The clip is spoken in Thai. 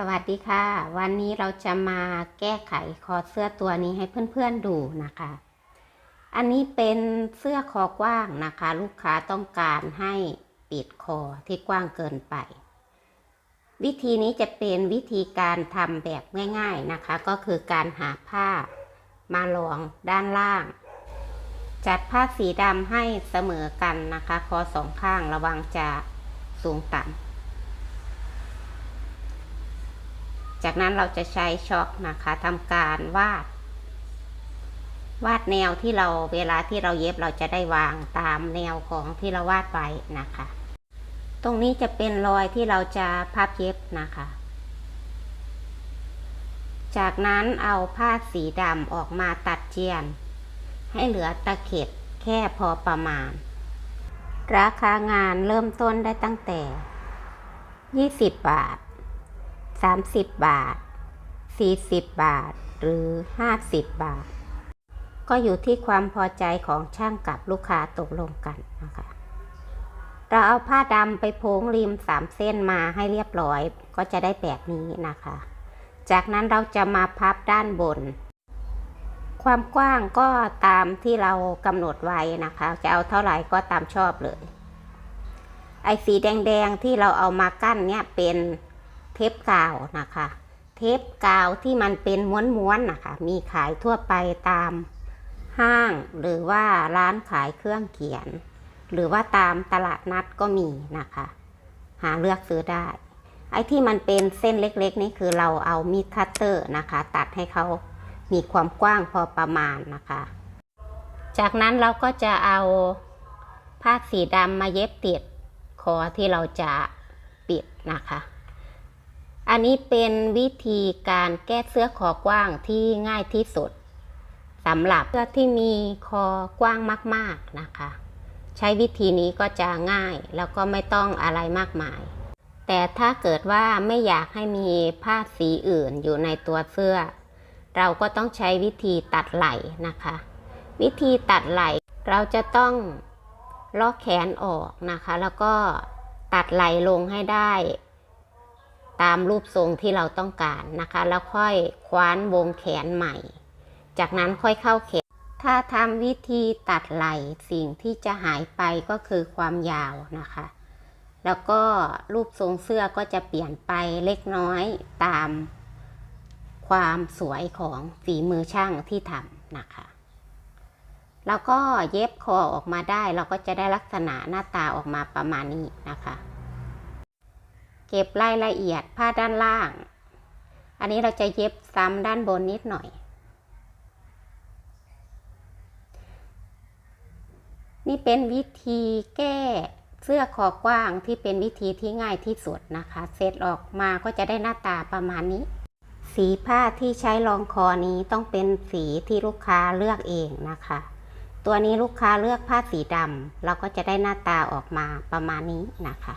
สวัสดีค่ะ วันนี้เราจะมาแก้ไขคอเสื้อตัวนี้ให้เพื่อนๆดูนะคะ อันนี้เป็นเสื้อคอกว้างนะคะ ลูกค้าต้องการให้ปิดคอที่กว้างเกินไป วิธีนี้จะเป็นวิธีการทำแบบง่ายๆนะคะ ก็คือการหาผ้ามาลองด้านล่าง จัดผ้าสีดำให้เสมอกันนะคะ คอสองข้างระวังจะสูงต่ำ จากนั้นเราจะใช้ช็อคนะคะทำการวาด วาดแนวที่เราเวลาที่เราเย็บเราจะได้วางตามแนวของที่เราวาดไว้นะคะ ตรงนี้จะเป็นรอยที่เราจะพับเย็บนะคะ จากนั้นเอาผ้าสีดำออกมาตัดเจียน ให้เหลือตะเข็บแค่พอประมาณ ราคางานเริ่มต้นได้ตั้งแต่ 20 บาท 30 บาท 40 บาท หรือ 50 บาท ก็อยู่ที่ความพอใจของช่างกับลูกค้าตกลงกันนะคะ เราเอาผ้าดำไปโพงริมสามเส้นมาให้เรียบร้อย ก็จะได้แบบนี้นะคะ จากนั้นเราจะมาพับด้านบน ความกว้างก็ตามที่เรากำหนดไว้นะคะ จะเอาเท่าไหร่ก็ตามชอบเลย ไอ้สีแดงๆที่เราเอามากั้นเนี่ยเป็น เทปกาวนะคะ เทปกาวที่มันเป็นม้วนๆนะคะ มีขายทั่วไปตามห้าง หรือว่าร้านขายเครื่องเขียน หรือว่าตามตลาดนัดก็มีนะคะ หาเลือกซื้อได้ ไอ้ที่มันเป็นเส้นเล็กๆนี่คือเราเอามีดคัตเตอร์นะคะ ตัดให้เขามีความกว้างพอประมาณนะคะ จากนั้นเราก็จะเอาผ้าสีดำมาเย็บติดคอที่เราจะปิดนะคะ อันนี้เป็นวิธีการแก้เสื้อคอกว้างที่ง่ายที่สุดสำหรับเสื้อที่มีคอกว้างมาก ๆนะคะ ใช้วิธีนี้ก็จะง่ายแล้วก็ไม่ต้องอะไรมากมาย แต่ถ้าเกิดว่าไม่อยากให้มีผ้าสีอื่นอยู่ในตัวเสื้อ เราก็ต้องใช้วิธีตัดไหล่นะคะ วิธีตัดไหล่เราจะต้องลอกแขนออกนะคะ แล้วก็ตัดไหล่ลงให้ได้ ตามรูปทรงที่เราต้องการนะคะ แล้วค่อยคว้านวงแขนใหม่ จากนั้นค่อยเข้าเข็มถ้าทำวิธีตัดไหล่สิ่งที่จะหายไปก็คือความยาวนะคะ แล้วก็รูปทรงเสื้อก็จะเปลี่ยนไปเล็กน้อยตามความสวยของฝีมือช่างที่ทำนะคะ แล้วก็เย็บคอออกมาได้เราก็จะได้ลักษณะหน้าตาออกมาประมาณนี้นะคะ เก็บรายละเอียดผ้าด้านล่าง อันนี้เราจะเย็บซ้ำด้านบนนิดหน่อย นี่เป็นวิธีแก้เสื้อคอกว้างที่เป็นวิธีที่ง่ายที่สุดนะคะ เสร็จออกมาก็จะได้หน้าตาประมาณนี้ สีผ้าที่ใช้รองคอนี้ต้องเป็นสีที่ลูกค้าเลือกเองนะคะ ตัวนี้ลูกค้าเลือกผ้าสีดำเราก็จะได้หน้าตาออกมาประมาณนี้นะคะ